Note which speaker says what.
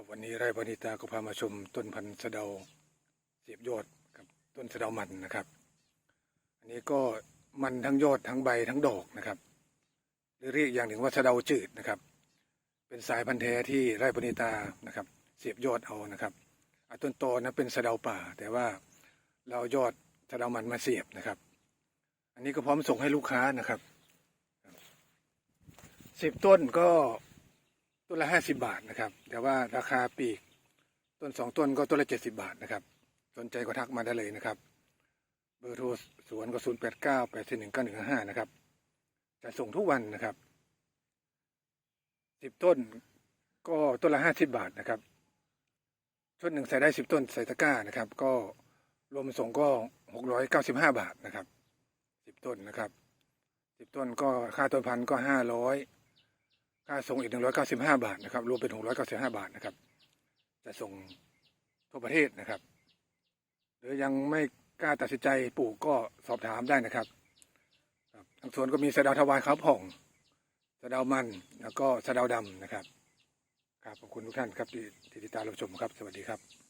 Speaker 1: ครับวันนี้ไร่ปณิตาก็พามาชมต้นพันธุ์สะเดาเสียบยอดกับต้นสะเดามันนะครับ อันนี้ก็มันทั้งยอดทั้งใบทั้งดอกนะครับหรือเรียกอย่างหนึ่งว่าสะเดาจืดนะครับ เป็นสายพันธุ์แท้ที่ไร่ปณิตานะครับ เสียบยอดเอานะครับต้นโตนะเป็นสะเดาป่า แต่ว่าเราเอายอดสะเดามันมาเสียบนะครับ อันนี้ก็พร้อมส่งให้ลูกค้านะครับสิบต้นก็ ต้นละห้าสิบาทนะครับ แต่ว่าราคาปีกต้นสองต้นก็ต้นละเจ็ดสิบาทนะครับ สนใจก็ทักมาได้เลยนะครับ เบอร์โทรสวนก็ศูนย์แปดเก้าแปดสี่หนึ่งเก้าหนึ่งห้านะครับจะส่งทุกวันนะครับสิบต้นก็ต้นละห้าสิบาทนะครับชุดหนึ่งใส่ได้สิบต้นใส่ตะกร้านะครับ ก็รวมส่งก็หกร้อยเก้าสิบห้าบาทนะครับสิบต้นนะครับสิบต้นก็ค่าต้นพันก็ห้าร้อย ค่าส่งอีก195บาทนะครับรวมเป็น695บาทนะครับ จะส่งทั่วประเทศนะครับ หรือยังไม่กล้าตัดสินใจปลูกก็สอบถามได้นะครับทางสวนก็มีสะดาทวายขาวผ่องสะดามันแล้วก็สะดาดำนะครับครับขอบคุณทุกท่านครับที่ติดตามรับชมครับ สวัสดีครับ